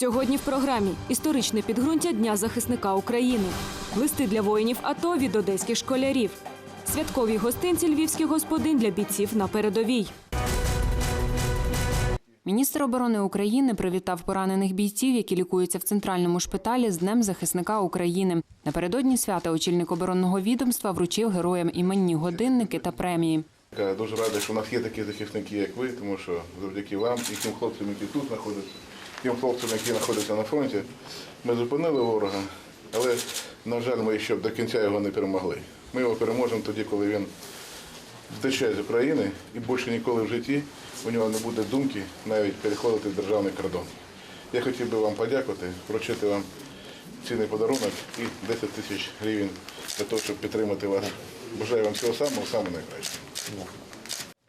Сьогодні в програмі історичне підґрунтя Дня захисника України, листи для воїнів АТО від одеських школярів, святкові гостинці львівських господин для бійців на передовій. Міністр оборони України привітав поранених бійців, які лікуються в центральному шпиталі з Днем захисника України. Напередодні свята очільник оборонного відомства вручив героям іменні годинники та премії. Я дуже радий, що у нас є такі захисники, як ви, тому що завдяки вам і тим хлопцям, які тут знаходяться, тим хлопцям, які знаходяться на фронті, ми зупинили ворога, але, на жаль, ми ще до кінця його не перемогли. Ми його переможемо тоді, коли він втече з України і більше ніколи в житті у нього не буде думки навіть переходити державний кордон. Я хотів би вам подякувати, вручити вам цінний подарунок і 10 тисяч гривень для того, щоб підтримати вас. Бажаю вам всього самого, самого найкращого.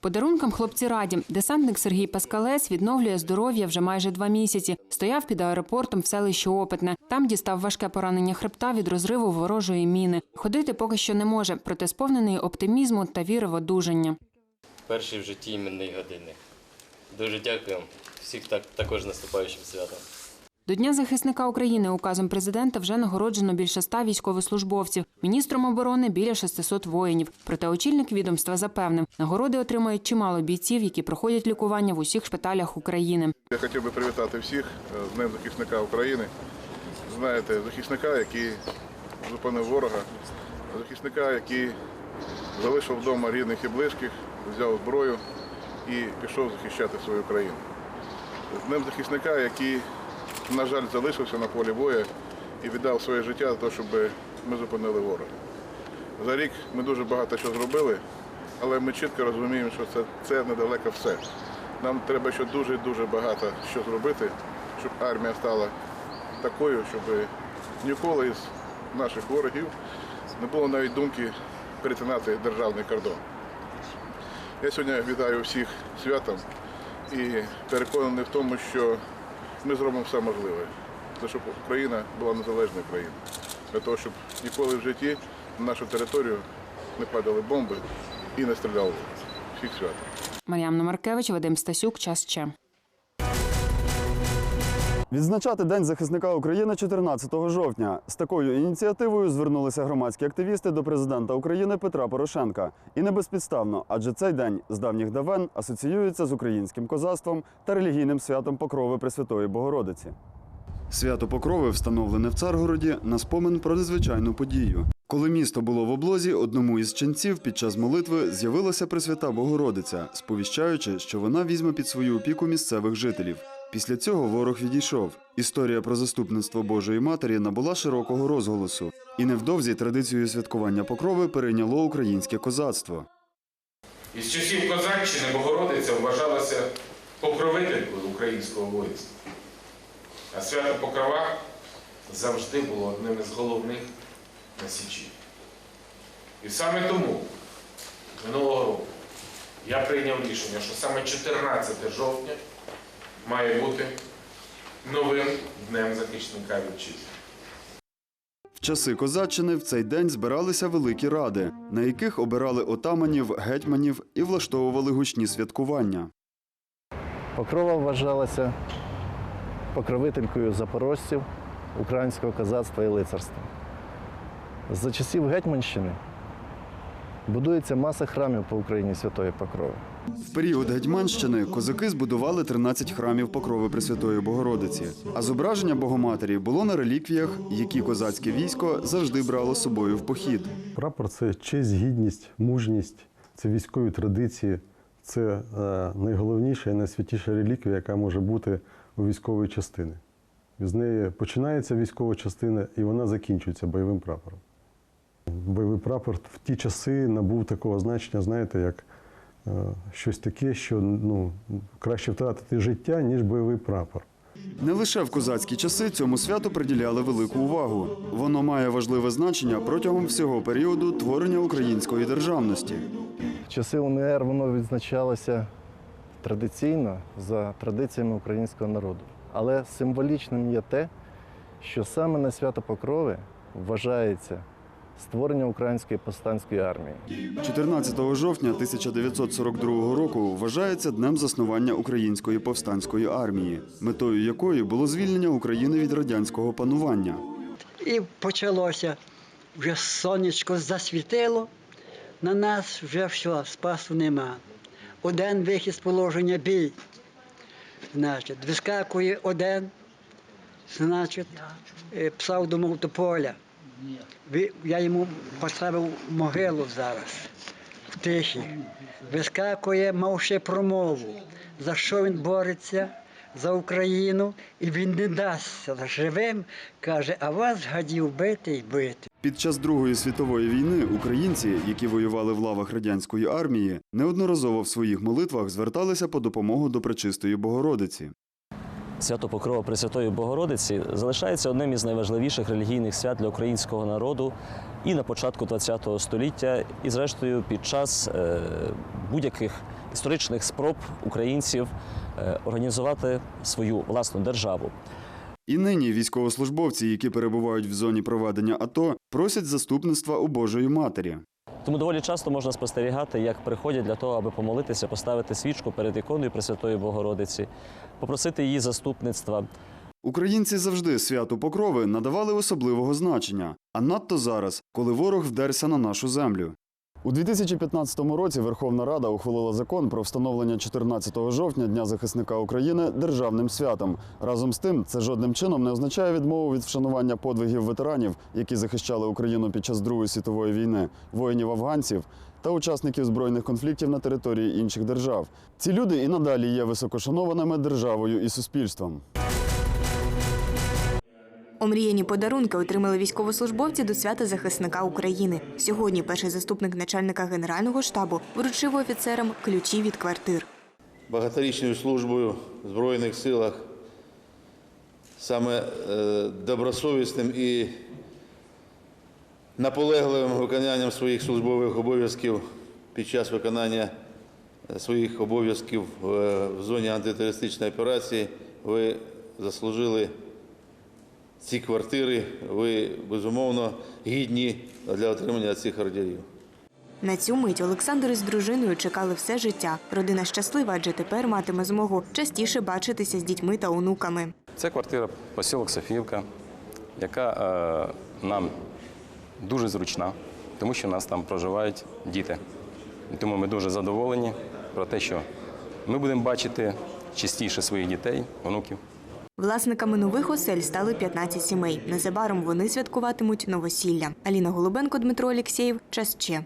Подарункам хлопці раді. Десантник Сергій Паскалець відновлює здоров'я вже майже два місяці. Стояв під аеропортом в селищі Опитне. Там дістав важке поранення хребта від розриву ворожої міни. Ходити поки що не може, проте сповнений оптимізму та віри в одужання. Перший в житті іменний годинник. Дуже дякую всіх так, також наступаючим святом. До Дня захисника України указом президента вже нагороджено більше ста військовослужбовців, міністром оборони біля 600 воїнів. Проте очільник відомства запевнив, нагороди отримають чимало бійців, які проходять лікування в усіх шпиталях України. Я хотів би привітати всіх е, з Днем захисника України. Знаєте, захисника, який зупинив ворога, захисника, який залишив вдома рідних і близьких, взяв зброю і пішов захищати свою країну. З Днем захисника, який, на жаль, залишився на полі бою і віддав своє життя за те, щоб ми зупинили ворога. За рік ми дуже багато що зробили, але ми чітко розуміємо, що це, це недалеко все. Нам треба ще дуже дуже багато що зробити, щоб армія стала такою, щоб ніколи із наших ворогів не було навіть думки перетинати державний кордон. Я сьогодні вітаю всіх святом і переконаний в тому, що ми зробимо все можливе, для щоб Україна була незалежною країною, для того, щоб ніколи в житті на нашу територію не падали бомби і не стріляли. Всіх свят. Мар'яна Маркевич, Вадим Стасюк, час ще. Відзначати День захисника України 14 жовтня. З такою ініціативою звернулися громадські активісти до президента України Петра Порошенка. І не безпідставно, адже цей день з давніх давен асоціюється з українським козацтвом та релігійним святом Покрови Пресвятої Богородиці. Свято Покрови встановлене в Царгороді на спомин про незвичайну подію. Коли місто було в облозі, одному із ченців під час молитви з'явилася Пресвята Богородиця, сповіщаючи, що вона візьме під свою опіку місцевих жителів. Після цього ворог відійшов. Історія про заступництво Божої Матері набула широкого розголосу, і невдовзі традицію святкування покрови перейняло українське козацтво. Із часів Козаччини Богородиця вважалася покровителькою українського воїнства. А свято Покрова завжди було одним із головних на Січі. І саме тому минулого року я прийняв рішення, що саме 14 жовтня має бути новим днем захисника вітчизни. В часи козаччини в цей день збиралися великі ради, на яких обирали отаманів, гетьманів і влаштовували гучні святкування. Покрова вважалася покровителькою запорожців, українського козацтва і лицарства. За часів Гетьманщини будується маса храмів по Україні Святої Покрови. В період Гетьманщини козаки збудували 13 храмів покрови Пресвятої Богородиці. А зображення Богоматері було на реліквіях, які козацьке військо завжди брало з собою в похід. Прапор це честь, гідність, мужність, це військові традиції, це е, найголовніша і найсвятіша реліквія, яка може бути у військової частини. З неї починається військова частина і вона закінчується бойовим прапором. Бойовий прапор в ті часи набув такого значення, знаєте, як е, щось таке, що ну, краще втратити життя, ніж бойовий прапор. Не лише в козацькі часи цьому святу приділяли велику увагу. Воно має важливе значення протягом всього періоду творення української державності. В часи УНР воно відзначалося традиційно за традиціями українського народу. Але символічним є те, що саме на свято Покрови вважається створення української повстанської армії. 14 жовтня 1942 року вважається днем заснування Української повстанської армії, метою якої було звільнення України від радянського панування. І почалося. Вже сонечко засвітило, на нас вже все, спасу нема. Один вихід з положення бій. Значить, вискакує один, значить, е, псав думав до поля. Ви- Я йому поставив могилу зараз, в тиші. Вискакує, мав ще промову, за що він бореться, за Україну, і він не дасться живим, каже, а вас гадів бити й бити. Під час Другої світової війни українці, які воювали в лавах радянської армії, неодноразово в своїх молитвах зверталися по допомогу до Пречистої Богородиці. Свято Покрова Пресвятої Богородиці залишається одним із найважливіших релігійних свят для українського народу і на початку ХХ століття, і зрештою під час е, будь-яких історичних спроб українців е, організувати свою власну державу. І нині військовослужбовці, які перебувають в зоні проведення АТО, просять заступництва у Божої Матері. Тому доволі часто можна спостерігати, як приходять для того, аби помолитися, поставити свічку перед іконою Пресвятої Богородиці, попросити її заступництва. Українці завжди святу Покрови надавали особливого значення, а надто зараз, коли ворог вдерся на нашу землю. У 2015 році Верховна Рада ухвалила закон про встановлення 14 жовтня Дня захисника України державним святом. Разом з тим, це жодним чином не означає відмову від вшанування подвигів ветеранів, які захищали Україну під час Другої світової війни, воїнів-афганців та учасників збройних конфліктів на території інших держав. Ці люди і надалі є високошанованими державою і суспільством. Омріяні подарунки отримали військовослужбовці до свята захисника України. Сьогодні перший заступник начальника генерального штабу вручив офіцерам ключі від квартир. багаторічною службою в Збройних силах, саме е, добросовісним і наполегливим виконанням своїх службових обов'язків під час виконання е, своїх обов'язків е, в зоні антитерористичної операції ви заслужили ці квартири, ви безумовно гідні для отримання цих ордерів. На цю мить Олександр із дружиною чекали все життя. Родина щаслива, адже тепер матиме змогу частіше бачитися з дітьми та онуками. Це квартира посілок Софіївка, яка е, нам дуже зручна, тому що нас там проживають діти. І Тому ми дуже задоволені про те, що ми будемо бачити частіше своїх дітей, онуків. Власниками нових осель стали 15 сімей. Незабаром вони святкуватимуть новосілля. Аліна Голубенко, Дмитро Олексєєв. Час ще.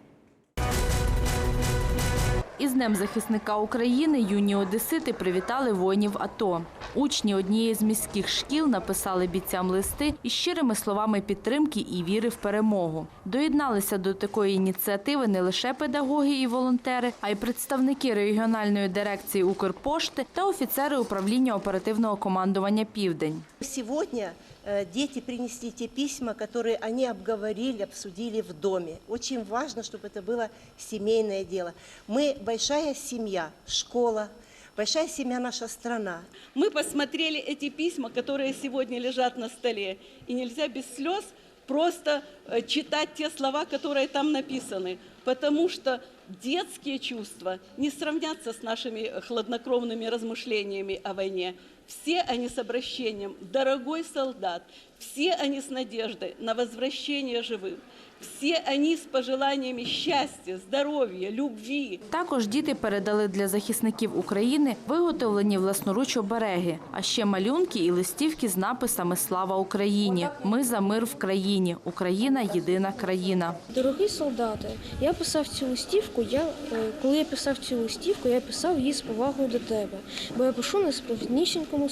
Із Днем захисника України юні одесити привітали воїнів АТО. Учні однієї з міських шкіл написали бійцям листи із щирими словами підтримки і віри в перемогу. Доєдналися до такої ініціативи не лише педагоги і волонтери, а й представники регіональної дирекції Укрпошти та офіцери управління оперативного командування Південь. Сегодня э, дети принесли те письма, которые они обговорили, обсудили в доме. Очень важно, чтобы это было семейное дело. Мы большая семья, школа, большая семья наша страна. Мы посмотрели эти письма, которые сегодня лежат на столе, и нельзя без слез просто э, читать те слова, которые там написаны, потому что детские чувства не сравнятся с нашими хладнокровными размышлениями о войне. Все они с обращением «дорогой солдат», все они с надеждой на возвращение живым, все они с пожеланиями счастья, здоровья, любви. Також діти передали для захисників України виготовлені власноруч обереги, а ще малюнки і листівки з написами Слава Україні! Ми за мир в країні. Україна єдина країна. Дорогі солдати, я писав цю листівку. Я е, коли я писав цю листівку, я писав її з повагою до тебе, бо я пишу найсправнішенькому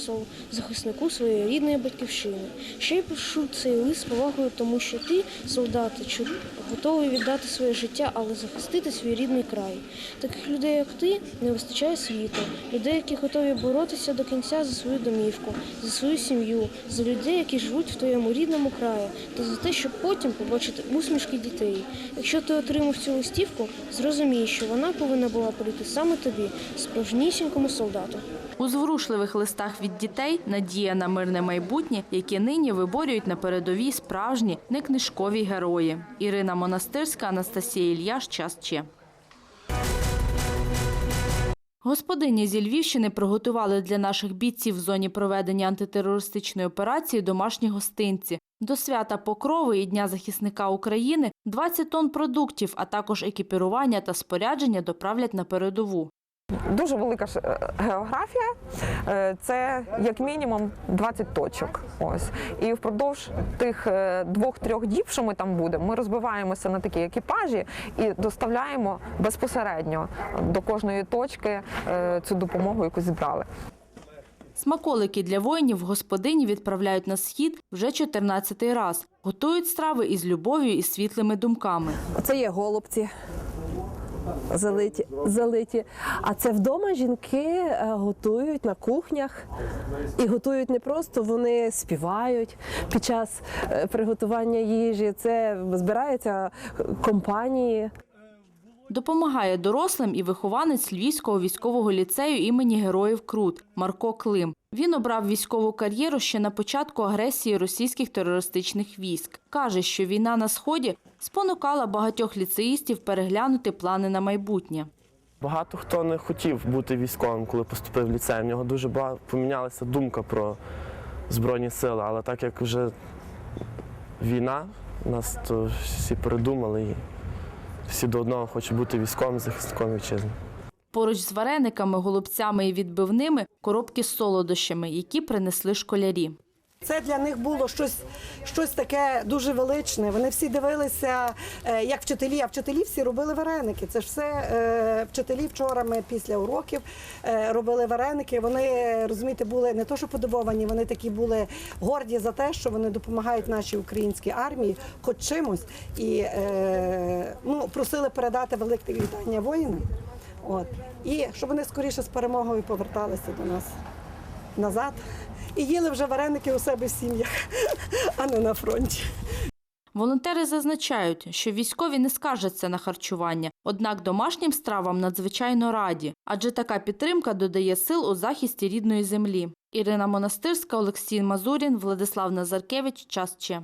захиснику своєї рідної батьківщини. Ще я пишу цей лист з повагою, тому що ти, солдати, чу- готовий віддати своє життя, але захистити свій рідний край. Таких людей, як ти, не вистачає світу. Людей, які готові боротися до кінця за свою домівку, за свою сім'ю, за людей, які живуть в твоєму рідному краї, та за те, щоб потім побачити усмішки дітей. Якщо ти отримав цю листівку, зрозумій, що вона повинна була прийти саме тобі, справжнісінькому солдату. У зворушливих листах від дітей надія на мирне майбутнє, яке нині виборюють на передовій справжні некнижкові герої. Ірина Монастирська, Анастасія Ільяш. Час Че. Господині зі Львівщини приготували для наших бійців в зоні проведення антитерористичної операції домашні гостинці. До свята Покрови і Дня захисника України 20 тонн продуктів, а також екіпірування та спорядження доправлять на передову. Дуже велика ж, е, географія. Е, Це як мінімум 20 точок. Ось і впродовж тих е, двох-трьох діб, що ми там будемо, ми розбиваємося на такі екіпажі і доставляємо безпосередньо до кожної точки цю допомогу, яку зібрали. Смаколики для воїнів господині відправляють на схід вже 14-й раз. Готують страви із любов'ю і світлими думками. Це є голубці залиті, залиті. А це вдома жінки е, готують на кухнях і готують не просто, вони співають під час е, приготування їжі. Це збираються компанії. Допомагає дорослим і вихованець Львівського військового ліцею імені Героїв Крут Марко Клим. Він обрав військову кар'єру ще на початку агресії російських терористичних військ. Каже, що війна на сході спонукала багатьох ліцеїстів переглянути плани на майбутнє. Багато хто не хотів бути військовим, коли поступив в ліцей. В нього дуже багато помінялася думка про Збройні сили, але так як вже війна, нас то всі передумали і всі до одного хочуть бути військовим захисником вітчизни. Поруч з варениками, голубцями і відбивними коробки з солодощами, які принесли школярі. Це для них було щось, щось таке дуже величне. Вони всі дивилися, е, як вчителі, а вчителі всі робили вареники. Це ж все е, вчителі вчора ми після уроків е, робили вареники. Вони розумієте, були не то, що подивовані, вони такі були горді за те, що вони допомагають нашій українській армії, хоч чимось, і ну, просили передати велике вітання воїнам. От і щоб вони скоріше з перемогою поверталися до нас назад і їли вже вареники у себе в сім'ях, а не на фронті. Волонтери зазначають, що військові не скаржаться на харчування, однак домашнім стравам надзвичайно раді, адже така підтримка додає сил у захисті рідної землі. Ірина Монастирська, Олексій Мазурін, Владислав Назаркевич. Час Че.